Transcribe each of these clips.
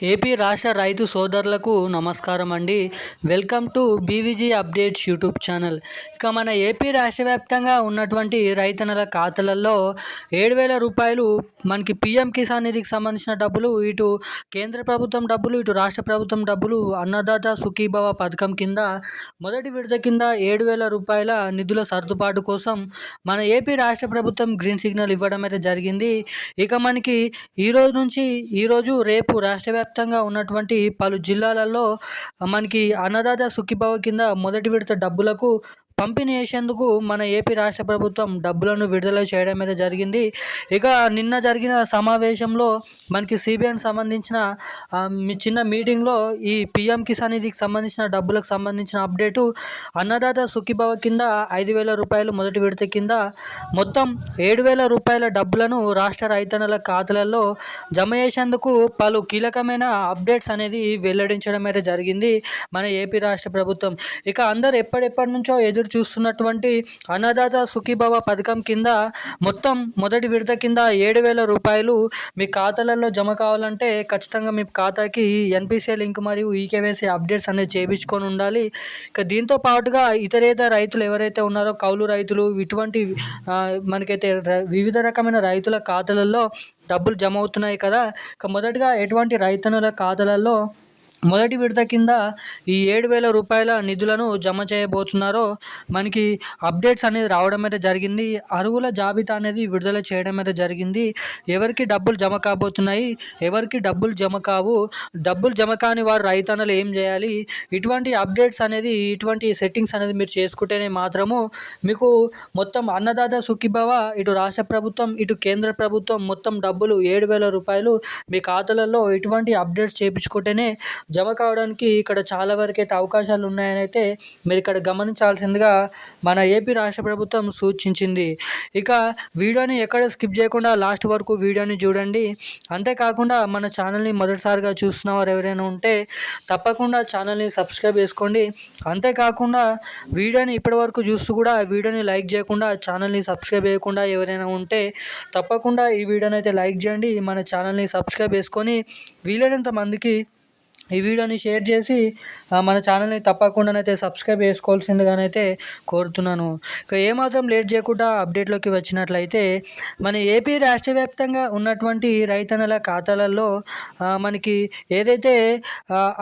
AP రాష్ట్ర రైతు సోదరులకు నమస్కారం అండి welcome to BVG updates YouTube channel. ఇక మన ఏపీ రాష్ట్ర వ్యాప్తంగా ఉన్నటువంటి రైతన్నల ఖాతాలలో ఏడు వేల రూపాయలు మనకి పిఎం కిసాన్ నిధికి సంబంధించిన డబ్బులు ఇటు కేంద్ర ప్రభుత్వం డబ్బులు ఇటు రాష్ట్ర ప్రభుత్వం డబ్బులు అన్నదాత సుఖీభవ పథకం కింద మొదటి విడత కింద ఏడు వేల రూపాయల నిధుల సర్దుబాటు కోసం మన ఏపీ రాష్ట్ర ప్రభుత్వం గ్రీన్ సిగ్నల్ ఇవ్వడం అయితే జరిగింది. ఇక మనకి ఈరోజు నుంచి ఈరోజు రేపు రాష్ట్ర వ్యాప్తంగా ఉన్నటువంటి పలు జిల్లాలలో మనకి అన్నదాత సుఖిభావ కింద మొదటి విడత డబ్బులకు పంపిణీ చేసేందుకు మన ఏపీ రాష్ట్ర ప్రభుత్వం డబ్బులను విడుదల చేయడం అయితే జరిగింది. ఇక నిన్న జరిగిన సమావేశంలో మనకి సిబిఐకి సంబంధించిన చిన్న మీటింగ్లో ఈ పిఎం కిసాన్ నిధికి సంబంధించిన డబ్బులకు సంబంధించిన అప్డేటు అన్నదాత సుఖీభవ కింద ఐదు వేల రూపాయలు మొదటి విడత కింద మొత్తం ఏడు వేల రూపాయల డబ్బులను రాష్ట్ర రైతన్నల ఖాతాలలో జమ చేసేందుకు పలు కీలకమైన అప్డేట్స్ అనేది వెల్లడించడం అయితే జరిగింది మన ఏపీ రాష్ట్ర ప్రభుత్వం. ఇక అందరు ఎప్పటిప్పటి నుంచో ఎదురు మీరు చూస్తున్నటువంటి అన్నదాత సుఖీభవ పథకం కింద మొత్తం మొదటి విడత కింద ఏడు వేల రూపాయలు మీ ఖాతాలలో జమ కావాలంటే ఖచ్చితంగా మీ ఖాతాకి ఎన్పిసిఐ లింక్ మరియు ఈకేవైసీ అప్డేట్స్ అనేది చేయించుకొని ఉండాలి. ఇక దీంతో పాటుగా ఇతరేతర రైతులు ఎవరైతే ఉన్నారో కౌలు రైతులు ఇటువంటి మనకైతే వివిధ రకమైన రైతుల ఖాతాలలో డబ్బులు జమ అవుతున్నాయి కదా. ఇక మొదటగా ఎటువంటి రైతన్నుల ఖాతాలలో మొదటి విడత కింద ఈ ఏడు వేల రూపాయల నిధులను జమ చేయబోతున్నారో మనకి అప్డేట్స్ అనేది రావడం అయితే జరిగింది. అరువుల జాబితా అనేది విడుదల చేయడం అయితే జరిగింది. ఎవరికి డబ్బులు జమ కాబోతున్నాయి? ఎవరికి డబ్బులు జమ కావు? డబ్బులు జమ కాని వారు రైతన్నలు ఏం చేయాలి? ఇటువంటి అప్డేట్స్ అనేది ఇటువంటి సెట్టింగ్స్ అనేది మీరు చేసుకుంటేనే మాత్రము మీకు మొత్తం అన్నదాత సుఖీభవ ఇటు రాష్ట్ర ప్రభుత్వం ఇటు కేంద్ర ప్రభుత్వం మొత్తం డబ్బులు ఏడు వేల రూపాయలు మీ ఖాతాలలో ఇటువంటి అప్డేట్స్ చేయించుకుంటేనే జమ కావడానికి ఇక్కడ చాలా వరకు అయితే అవకాశాలు ఉన్నాయని అయితే మీరు ఇక్కడ గమనించాల్సిందిగా మన ఏపీ రాష్ట్ర ప్రభుత్వం సూచించింది. ఇక వీడియోని ఎక్కడ స్కిప్ చేయకుండా లాస్ట్ వరకు వీడియోని చూడండి. అంతేకాకుండా మన ఛానల్ని మొదటిసారిగా చూస్తున్న వారు ఎవరైనా ఉంటే తప్పకుండా ఛానల్ని సబ్స్క్రైబ్ చేసుకోండి. అంతేకాకుండా వీడియోని ఇప్పటివరకు చూస్తూ కూడా వీడియోని లైక్ చేయకుండా ఛానల్ని సబ్స్క్రైబ్ చేయకుండా ఎవరైనా ఉంటే తప్పకుండా ఈ వీడియోని అయితే లైక్ చేయండి. మన ఛానల్ని సబ్స్క్రైబ్ చేసుకొని వీలైనంత మందికి ఈ వీడియోని షేర్ చేసి మన ఛానల్ని తప్పకుండానైతే సబ్స్క్రైబ్ చేసుకోవాల్సిందిగానైతే కోరుతున్నాను. ఇక ఏమాత్రం లేట్ చేయకుండా అప్డేట్లోకి వచ్చినట్లయితే మన ఏపీ రాష్ట్ర వ్యాప్తంగా ఉన్నటువంటి రైతన్నల ఖాతాలలో మనకి ఏదైతే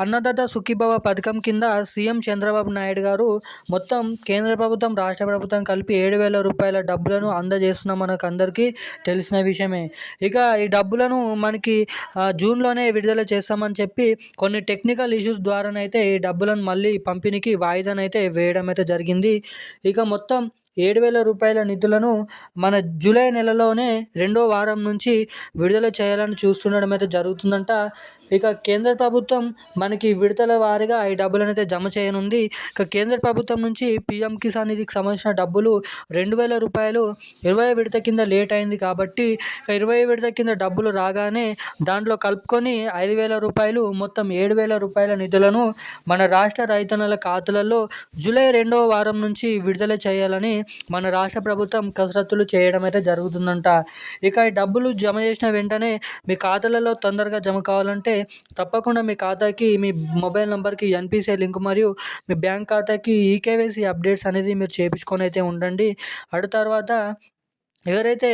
అన్నదాత సుఖీభవ పథకం కింద సీఎం చంద్రబాబు నాయుడు గారు మొత్తం కేంద్ర ప్రభుత్వం రాష్ట్ర ప్రభుత్వం కలిపి ఏడు వేల రూపాయల డబ్బులను అందజేస్తున్నాం మనకు అందరికీ తెలిసిన విషయమే. ఇక ఈ డబ్బులను మనకి జూన్లోనే విడుదల చేస్తామని చెప్పి కొన్ని కొన్ని టెక్నికల్ ఇష్యూస్ ద్వారానైతే ఈ డబ్బులను మళ్ళీ పంపిణీకి వాయిదానైతే వేయడం అయితే జరిగింది. ఇక మొత్తం ఏడు వేల రూపాయల నిధులను మన జూలై నెలలోనే రెండో వారం నుంచి విడుదల చేయాలని చూస్తుండడం అయితే జరుగుతుందంట. ఇక కేంద్ర ప్రభుత్వం మనకి విడతల వారీగా ఈ డబ్బులను అయితే జమ చేయనుంది. ఇక కేంద్ర ప్రభుత్వం నుంచి పిఎం కిసాన్ నిధికి సంబంధించిన డబ్బులు రెండు వేల రూపాయలు ఇరవై విడత కింద లేట్ అయింది కాబట్టి ఇక ఇరవై విడత కింద డబ్బులు రాగానే దాంట్లో కలుపుకొని ఐదు వేల రూపాయలు మొత్తం ఏడు వేల రూపాయల నిధులను మన రాష్ట్ర రైతన్నల ఖాతాలలో జూలై రెండవ వారం నుంచి విడుదల చేయాలని మన రాష్ట్ర ప్రభుత్వం కసరత్తులు చేయడం అయితే జరుగుతుందంట. ఇక ఈ డబ్బులు జమ చేసిన వెంటనే మీ ఖాతాలలో తొందరగా జమ కావాలంటే తప్పకుండా మీ ఖాతాకి మీ మొబైల్ నెంబర్కి ఎన్పిసిఐ లింక్ మరియు మీ బ్యాంక్ ఖాతాకి ఈకేవైసీ అప్డేట్స్ అనేది మీరు చేయించుకొని అయితే ఉండండి. అటు తర్వాత ఎవరైతే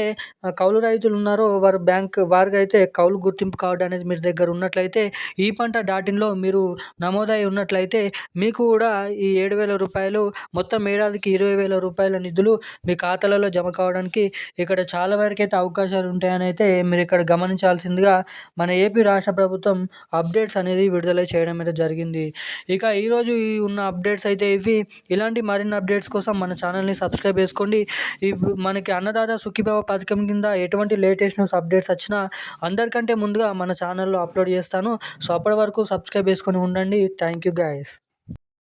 కౌలు రైతులు ఉన్నారో వారు బ్యాంక్ వారికి అయితే కౌలు గుర్తింపు కార్డు అనేది మీ దగ్గర ఉన్నట్లయితే ఈ పంట డాట్ ఇన్లో మీరు నమోదై ఉన్నట్లయితే మీకు కూడా ఈ ఏడు వేల రూపాయలు మొత్తం ఏడాదికి ఇరవై వేల రూపాయల నిధులు మీ ఖాతాలలో జమ కావడానికి ఇక్కడ చాలా వరకు అయితే అవకాశాలు ఉంటాయని అయితే మీరు ఇక్కడ గమనించాల్సిందిగా మన ఏపీ రాష్ట్ర ప్రభుత్వం అప్డేట్స్ అనేది విడుదల చేయడం అయితే జరిగింది. ఇక ఈరోజు ఉన్న అప్డేట్స్ అయితే ఇవి. ఇలాంటి మరిన్ని అప్డేట్స్ కోసం మన ఛానల్ని సబ్స్క్రైబ్ చేసుకోండి. మనకి అన్నదాత సుఖీభావ పథకం కింద ఎటువంటి లేటెస్ట్ న్యూస్ అప్డేట్స్ వచ్చినా అందరికంటే ముందుగా మన ఛానల్లో అప్లోడ్ చేస్తాను. సో అప్పటి వరకు సబ్స్క్రైబ్ చేసుకొని ఉండండి. Thank you guys